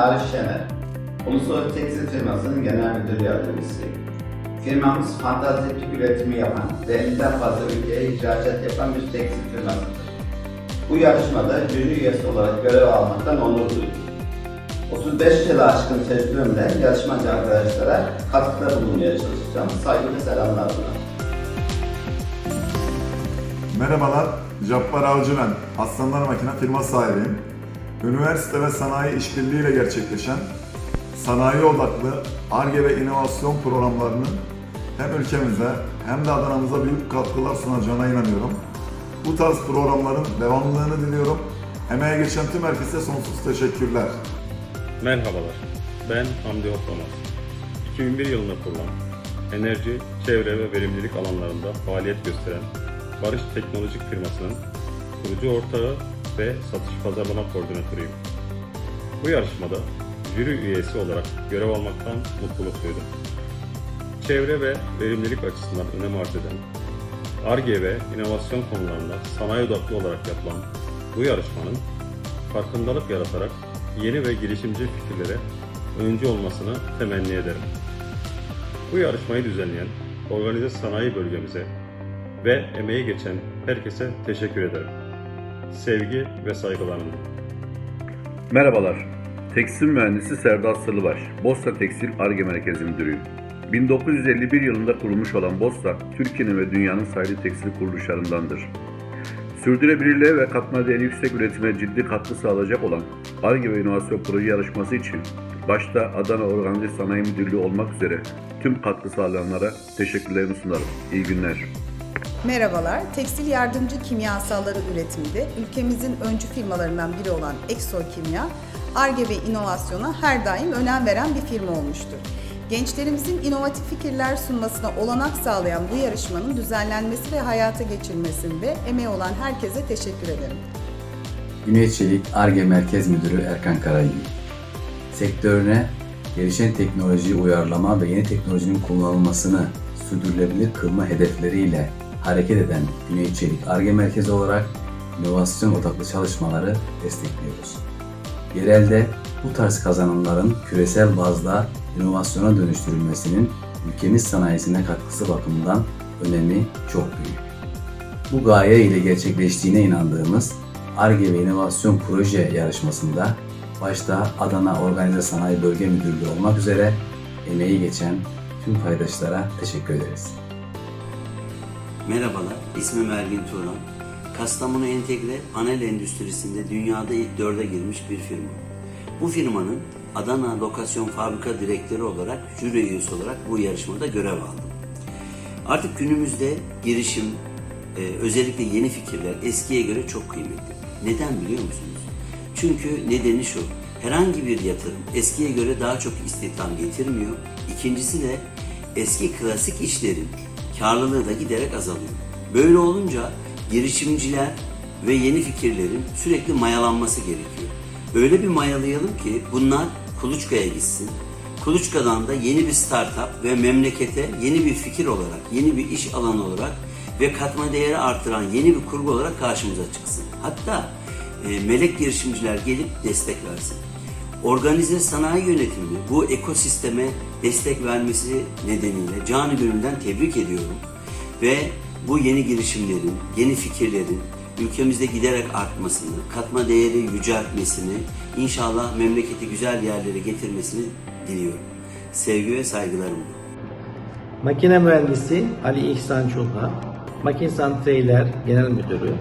Arif Şener. Uluslararası Tekstil Firması'nın genel müdür yardımcısıyım. Firmamız fantastik üretimi yapan ve 50'den fazla ülkeye ihracat yapan bir tekstil firmasıdır. Bu yarışmada jüri üyesi olarak görev almaktan onur duydum. 35 yılı aşkın tecrübemle yarışmacı arkadaşlara katkıda bulunmaya çalışacağım. Saygı ve selamlar sunarım. Merhabalar, Cabbar Avcı ben. Aslanlar Makine firma sahibiyim. Üniversite ve sanayi işbirliğiyle gerçekleşen sanayi odaklı ARGE ve inovasyon programlarının hem ülkemize hem de Adana'mıza büyük katkılar sunacağına inanıyorum. Bu tarz programların devamlılığını diliyorum. Emeğe geçen tüm herkese sonsuz teşekkürler. Merhabalar, ben Hamdi Otlamaz. 2001 yılında kurulan, enerji, çevre ve verimlilik alanlarında faaliyet gösteren Barış Teknolojik firmasının kurucu ortağı ve satış pazarlama koordinatörüyüm. Bu yarışmada jüri üyesi olarak görev almaktan mutluluk duydum. Çevre ve verimlilik açısından önem arz eden, ARGE ve inovasyon konularında sanayi odaklı olarak yapılan bu yarışmanın farkındalık yaratarak yeni ve girişimci fikirlere öncü olmasını temenni ederim. Bu yarışmayı düzenleyen organize sanayi bölgemize ve emeği geçen herkese teşekkür ederim. Sevgi ve saygılarımla. Merhabalar. Tekstil mühendisi Serdar Sırlıbaş. Bosta Tekstil Arge Merkezi Müdürüyüm. 1951 yılında kurulmuş olan Bosta, Türkiye'nin ve dünyanın sayılı tekstil kuruluşlarındandır. Sürdürülebilirliğe ve katma değeri yüksek üretime ciddi katkı sağlayacak olan Arge ve İnovasyon Proje yarışması için başta Adana Organize Sanayi Müdürlüğü olmak üzere tüm katkı sağlayanlara teşekkürlerimi sunarım. İyi günler. Merhabalar, tekstil yardımcı kimyasalları üretiminde ülkemizin öncü firmalarından biri olan Exor Kimya, ARGE ve inovasyona her daim önem veren bir firma olmuştur. Gençlerimizin inovatif fikirler sunmasına olanak sağlayan bu yarışmanın düzenlenmesi ve hayata geçirilmesinde emeği olan herkese teşekkür ederim. Güney Çelik ARGE Merkez Müdürü Erkan Karayigil. Sektörüne gelişen teknolojiyi uyarlama ve yeni teknolojinin kullanılmasını sürdürülebilir kılma hedefleriyle hareket eden Güney Çelik ARGE Merkezi olarak inovasyon odaklı çalışmaları destekliyoruz. Yerelde bu tarz kazanımların küresel bazda inovasyona dönüştürülmesinin ülkemiz sanayisine katkısı bakımından önemi çok büyük. Bu gaye ile gerçekleştiğine inandığımız ARGE ve İnovasyon Proje yarışmasında başta Adana Organize Sanayi Bölge Müdürlüğü olmak üzere emeği geçen tüm paydaşlara teşekkür ederiz. Merhabalar, ismim Ergin Turan. Kastamonu Entegre Panel Endüstrisi'nde dünyada ilk dörde girmiş bir firma. Bu firmanın Adana Lokasyon Fabrika Direktörü olarak, jüri üyesi olarak bu yarışmada görev aldım. Artık günümüzde girişim, e, özellikle yeni fikirler eskiye göre çok kıymetli. Neden biliyor musunuz? Çünkü nedeni şu, herhangi bir yatırım eskiye göre daha çok istihdam getirmiyor. İkincisi de eski klasik işlerin karlılığı da giderek azalıyor. Böyle olunca girişimciler ve yeni fikirlerin sürekli mayalanması gerekiyor. Öyle bir mayalayalım ki bunlar kuluçkaya gitsin. Kuluçkadan da yeni bir startup ve memlekete yeni bir fikir olarak, yeni bir iş alanı olarak ve katma değeri artıran yeni bir kurgu olarak karşımıza çıksın. Hatta e, melek girişimciler gelip destek versin. Organize sanayi yönetimi bu ekosisteme destek vermesi nedeniyle canı gönülden tebrik ediyorum. Ve bu yeni girişimlerin, yeni fikirlerin ülkemizde giderek artmasını, katma değeri yüceltmesini, inşallah memleketi güzel yerlere getirmesini diliyorum. Sevgi ve saygılarımla. Makine mühendisi Ali İhsan Çulha, Makinsan Treyler Genel Müdürü,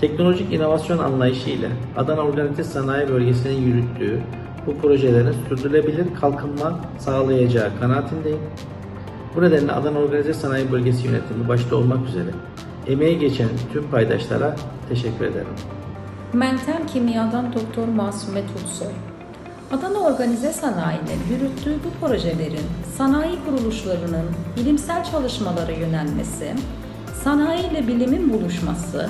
teknolojik inovasyon anlayışı ile Adana Organize Sanayi Bölgesi'nin yürüttüğü bu projelerin sürdürülebilir kalkınma sağlayacağı kanaatindeyim. Bu nedenle Adana Organize Sanayi Bölgesi yönetimi başta olmak üzere emeği geçen tüm paydaşlara teşekkür ederim. Mentel Kimya'dan Doktor Masume Tulsoy. Adana Organize Sanayi'nin yürüttüğü bu projelerin sanayi kuruluşlarının bilimsel çalışmalara yönelmesi, sanayi ile bilimin buluşması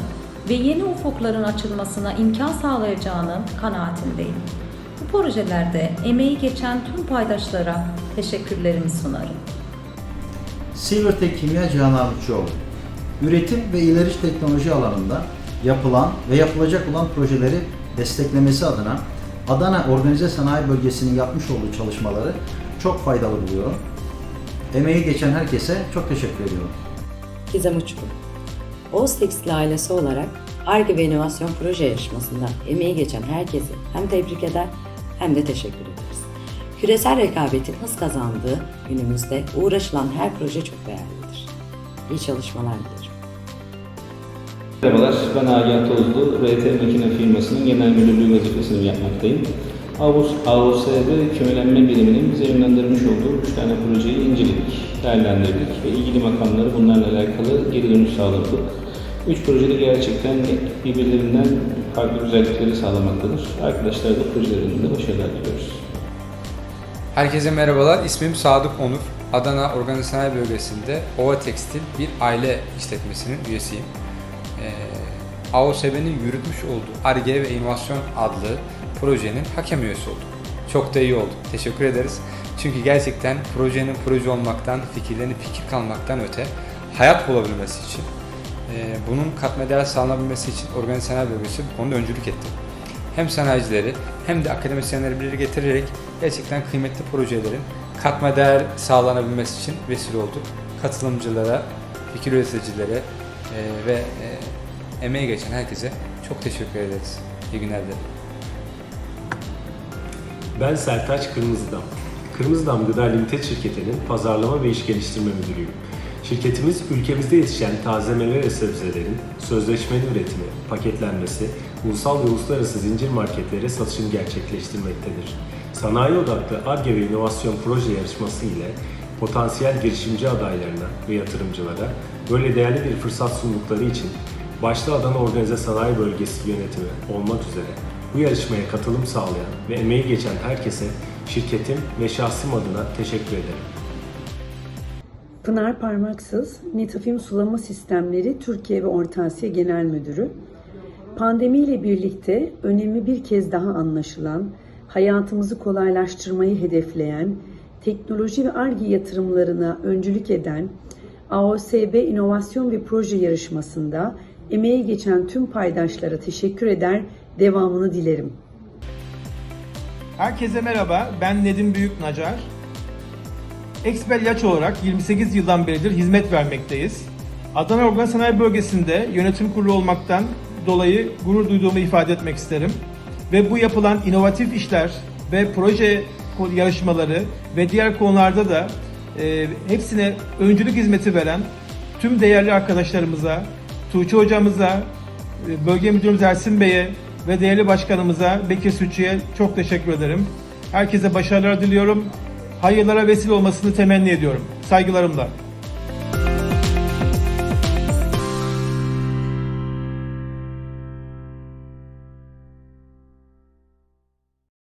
ve yeni ufukların açılmasına imkan sağlayacağının kanaatindeyim. Bu projelerde emeği geçen tüm paydaşlara teşekkürlerimi sunarım. Silvertech Kimya Cihan Armutçuoğlu. Üretim ve ilerici teknoloji alanında yapılan ve yapılacak olan projeleri desteklemesi adına Adana Organize Sanayi Bölgesi'nin yapmış olduğu çalışmaları çok faydalı buluyorum. Emeği geçen herkese çok teşekkür ediyorum. Gizem Uçkun. Oğuz ailesi olarak ARGE ve İnovasyon Proje Yarışmasında emeği geçen herkesi hem tebrik eder hem de teşekkür ederiz. Küresel rekabetin hız kazandığı günümüzde uğraşılan her proje çok değerlidir. İyi çalışmalar dilerim. Merhabalar, ben Agah Tozlu, RT Makine firmasının genel müdürlüğü vazifesini yapmaktayım. AOS'de kümelenme biriminin bize yönlendirmiş olduğu 3 tane projeyi inceledik, değerlendirdik ve ilgili makamları bunlarla alakalı geri dönüş sağladık. Üç projede gerçekten birbirlerinden farklı güzellikleri sağlamaktadır. Arkadaşlar da projelerinde başarılar diliyoruz. Herkese merhabalar. İsmim Sadık Onur. Adana Organize Sanayi Bölgesi'nde Ova Tekstil bir aile işletmesinin üyesiyim. Ee, AOSB'nin yürütmüş olduğu ARGE ve İnovasyon adlı projenin hakem üyesi olduk. Çok da iyi oldu. Teşekkür ederiz. Çünkü gerçekten projenin proje olmaktan, fikirlerin fikir kalmaktan öte hayat bulabilmesi için, e, bunun katma değer sağlanabilmesi için Organize Sanayi Bölgesi bu konuda öncülük etti hem sanayicileri hem de akademisyenleri bir araya getirerek gerçekten kıymetli projelerin katma değer sağlanabilmesi için vesile olduk. Katılımcılara, fikir üreticilere e, ve e, emeği geçen herkese çok teşekkür ederiz. İyi günler dilerim. Ben Sertaç Kırmızıdam. Kırmızıdam Gıda Limited şirketinin pazarlama ve iş geliştirme müdürüyüm. Şirketimiz ülkemizde yetişen taze meyve ve sebzelerin sözleşmeli üretimi, paketlenmesi, ulusal ve uluslararası zincir marketlere satışını gerçekleştirmektedir. Sanayi odaklı ARGE ve inovasyon proje yarışması ile potansiyel girişimci adaylarına ve yatırımcılara böyle değerli bir fırsat sundukları için başta Adana Organize Sanayi Bölgesi yönetimi olmak üzere bu yarışmaya katılım sağlayan ve emeği geçen herkese şirketim ve şahsım adına teşekkür ederim. Pınar Parmaksız, Nitafim Sulama Sistemleri Türkiye ve Orta Asya Genel Müdürü. Pandemiyle birlikte önemi bir kez daha anlaşılan, hayatımızı kolaylaştırmayı hedefleyen, teknoloji ve ARGE yatırımlarına öncülük eden AOSB İnovasyon ve Proje Yarışması'nda emeği geçen tüm paydaşlara teşekkür eder, devamını dilerim. Herkese merhaba, ben Nedim Büyük Nacar. Expel Yaç olarak 28 yıldan beridir hizmet vermekteyiz. Adana Organ Sanayi Bölgesi'nde yönetim kurulu olmaktan dolayı gurur duyduğumu ifade etmek isterim. Ve bu yapılan inovatif işler ve proje yarışmaları ve diğer konularda da e, hepsine öncülük hizmeti veren tüm değerli arkadaşlarımıza, Tuğçe hocamıza, e, bölge müdürümüz Ersin Bey'e ve değerli başkanımıza Bekir Sütçü'ye çok teşekkür ederim. Herkese başarılar diliyorum. Hayırlara vesile olmasını temenni ediyorum. Saygılarımla.